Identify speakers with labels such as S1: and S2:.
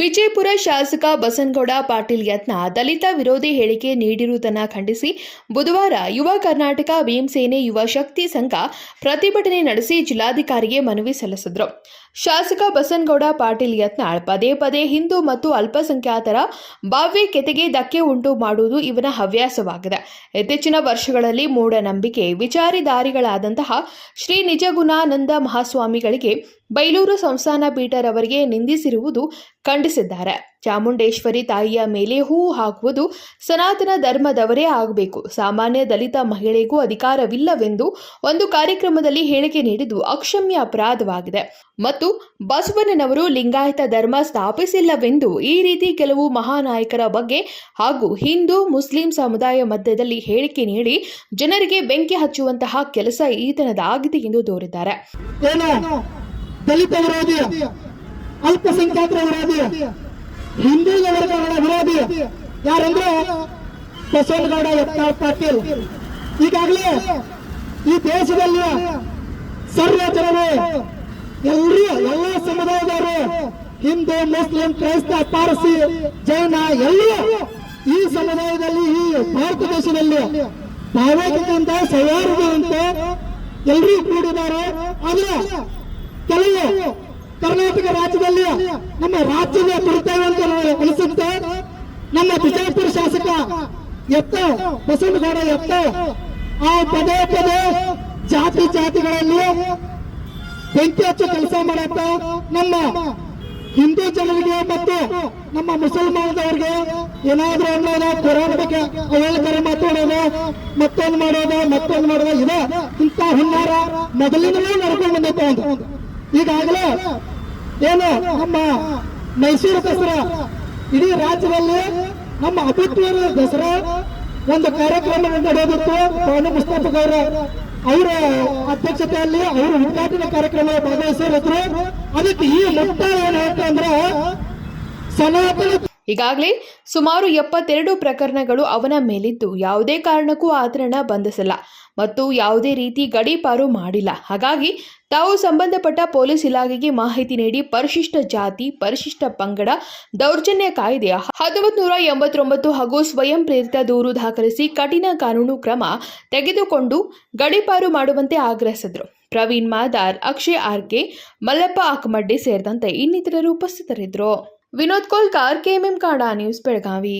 S1: ವಿಜಯಪುರ ಶಾಸಕ ಬಸನಗೌಡ ಪಾಟೀಲ್ ಯತ್ನ ದಲಿತ ವಿರೋಧಿ ಹೇಳಿಕೆ ನೀಡಿರುವುದನ್ನು ಖಂಡಿಸಿ ಬುಧವಾರ ಯುವ ಕರ್ನಾಟಕ ಭೀಮಸೇನೆ ಯುವ ಶಕ್ತಿ ಸಂಘ ಪ್ರತಿಭಟನೆ ನಡೆಸಿ ಜಿಲ್ಲಾಧಿಕಾರಿಗೆ ಮನವಿ ಸಲ್ಲಿಸಿದರು. ಶಾಸಕ ಬಸನಗೌಡ ಪಾಟೀಲ್ ಯತ್ನಾಳ್ ಪದೇ ಪದೇ ಹಿಂದೂ ಮತ್ತು ಅಲ್ಪಸಂಖ್ಯಾತರ ಭಾವ್ಯ ಕೆತೆಗೆ ಧಕ್ಕೆ ಉಂಟು ಮಾಡುವುದು ಇವನ ಹವ್ಯಾಸವಾಗಿದೆ. ಇತ್ತೀಚಿನ ವರ್ಷಗಳಲ್ಲಿ ಮೂಢನಂಬಿಕೆ ವಿಚಾರಿದಾರಿಗಳಾದಂತಹ ಶ್ರೀ ನಿಜಗುಣಾನಂದ ಮಹಾಸ್ವಾಮಿಗಳಿಗೆ ಬೈಲೂರು ಸಂಸ್ಥಾನ ಪೀಠರವರಿಗೆ ನಿಂದಿಸಿರುವುದು ಖಂಡಿಸಿದ್ದಾರೆ. ಚಾಮುಂಡೇಶ್ವರಿ ತಾಯಿಯ ಮೇಲೆ ಹೂ ಹಾಕುವುದು ಸನಾತನ ಧರ್ಮದವರೇ ಆಗಬೇಕು. ಸಾಮಾನ್ಯ ದಲಿತ ಮಹಿಳೆಗೂ ಅಧಿಕಾರವಿಲ್ಲವೆಂದು ಒಂದು ಕಾರ್ಯಕ್ರಮದಲ್ಲಿ ಹೇಳಿಕೆ ನೀಡಿದ್ದು ಅಕ್ಷಮ್ಯ ಅಪರಾಧವಾಗಿದೆ. ಮತ್ತು ಬಸವಣ್ಣನವರು ಲಿಂಗಾಯತ ಧರ್ಮ ಸ್ಥಾಪಿಸಿಲ್ಲವೆಂದು ಈ ರೀತಿ ಕೆಲವು ಮಹಾನಾಯಕರ ಬಗ್ಗೆ ಹಾಗೂ ಹಿಂದೂ, ಮುಸ್ಲಿಂ ಸಮುದಾಯ ಮಧ್ಯದಲ್ಲಿ ಹೇಳಿಕೆ ನೀಡಿ ಜನರಿಗೆ ಬೆಂಕಿ ಹಚ್ಚುವಂತಹ ಕೆಲಸ ಈತನದಾಗಿದೆ ಎಂದು ದೂರಿದ್ದಾರೆ.
S2: ದಲಿತ ವಿರೋಧಿ, ಅಲ್ಪಸಂಖ್ಯಾತರ ವಿರೋಧಿ, ಹಿಂದುಳಿದ ವರ್ಗಗಳ ವಿರೋಧಿ, ಯಾರಂದ್ರೆ ಬಸವನಗೌಡ ಯತ್ನಾಳ್ ಪಾಟೀಲ್. ಈಗಾಗಲೇ ಈ ದೇಶದಲ್ಲಿ ಸರ್ವ ಜನರು, ಎಲ್ಲರೂ, ಎಲ್ಲ ಸಮುದಾಯದವರು, ಹಿಂದೂ, ಮುಸ್ಲಿಂ, ಕ್ರೈಸ್ತ, ಪಾರಸಿ ಜೈನ, ಎಲ್ಲರೂ ಈ ಸಮುದಾಯದಲ್ಲಿ, ಈ ಭಾರತ ದೇಶದಲ್ಲಿ ಭಾವೈಕ್ಯತೆಯಿಂದ ಸೌಹಾರ್ದದಂತ ಎಲ್ಲರೂ ಕೂಡಿದ್ದಾರೆ. ಆದ್ರೆ ಕೆಲವು ಕರ್ನಾಟಕ ರಾಜ್ಯದಲ್ಲಿ ನಮ್ಮ ರಾಜ್ಯದ ದುರ್ದೈವ ಅಂತ ನಾವು ಅನಿಸುತ್ತೆ ನಮ್ಮ ಬಿಜಾಪುರ ಶಾಸಕ ಎತ್ತ ಬಸವನಗೌಡ ಎತ್ತ ಆ ಪದೇ ಪದೇ ಜಾತಿ ಜಾತಿಗಳಲ್ಲಿ ಬೆಂಕಿ ಹಚ್ಚು ಕೆಲಸ ಮಾಡತ್ತ ನಮ್ಮ ಹಿಂದೂ ಜನರಿಗೆ ಮತ್ತು ನಮ್ಮ ಮುಸಲ್ಮಾನದವ್ರಿಗೆ ಏನಾದ್ರೂ ಅನ್ನೋದು ಕೊರೋನಾ ಬಗ್ಗೆ ಮಾತಾಡೋದು ಮತ್ತೊಂದು ಮಾಡೋದು ಮತ್ತೊಂದು ಮಾಡೋದು, ಇದೆ ಇಂಥ ಹುನ್ನಾರ ಮೊದಲಿಂದಲೇ ನಡ್ಕೊಂಡು ಬಂದೈತೆ ಒಂದು ಈಗಾಗಲೇ ಏನು ನಮ್ಮ ಮೈಸೂರು ದಸರಾ, ಇಡೀ ರಾಜ್ಯದಲ್ಲಿ ನಮ್ಮ ಅಭೂತಪೂರ್ವ ದಸರಾ ಒಂದು ಕಾರ್ಯಕ್ರಮ ನಡೆಯೋದಿತ್ತು ಪವನ ಮುಸ್ತಫಾ ಅವರ ಅವರ ಅಧ್ಯಕ್ಷತೆಯಲ್ಲಿ ಅವರು ಉದ್ಘಾಟನಾ ಕಾರ್ಯಕ್ರಮ ಭಾಗವಹಿಸಿರುತ್ತರು ಅದಕ್ಕೆ ಈ ಮುಕ್ತಾಯ ಏನ್ ಹೇಳ್ತಂದ್ರೆ ಸನಾತನ
S1: ಈಗಾಗಲೇ ಸುಮಾರು ಎಪ್ಪತ್ತೆರಡು ಪ್ರಕರಣಗಳು ಅವನ ಮೇಲಿದ್ದು ಯಾವುದೇ ಕಾರಣಕ್ಕೂ ಆತನನ್ನ ಬಂಧಿಸಲ್ಲ ಮತ್ತು ಯಾವುದೇ ರೀತಿ ಗಡೀಪಾರು ಮಾಡಿಲ್ಲ. ಹಾಗಾಗಿ ತಾವು ಸಂಬಂಧಪಟ್ಟ ಪೊಲೀಸ್ ಇಲಾಖೆಗೆ ಮಾಹಿತಿ ನೀಡಿ ಪರಿಶಿಷ್ಟ ಜಾತಿ, ಪರಿಶಿಷ್ಟ ಪಂಗಡ, ದೌರ್ಜನ್ಯ ಕಾಯ್ದೆ ಹತ್ತೊಂಬತ್ತು ನೂರ ಎಂಬತ್ತೊಂಬತ್ತು ಹಾಗೂ ಸ್ವಯಂ ಪ್ರೇರಿತ ದೂರು ದಾಖಲಿಸಿ ಕಠಿಣ ಕಾನೂನು ಕ್ರಮ ತೆಗೆದುಕೊಂಡು ಗಡೀಪಾರು ಮಾಡುವಂತೆ ಆಗ್ರಹಿಸಿದರು. ಪ್ರವೀಣ್ ಮಾದಾರ್, ಅಕ್ಷಯ್ ಆರ್ಕೆ ಮಲ್ಲಪ್ಪ ಅಕ್ಮಡ್ಡಿ ಸೇರಿದಂತೆ ಇನ್ನಿತರರು ಉಪಸ್ಥಿತರಿದ್ದರು. Vinod Kolkar K M M Kanda news Belagavi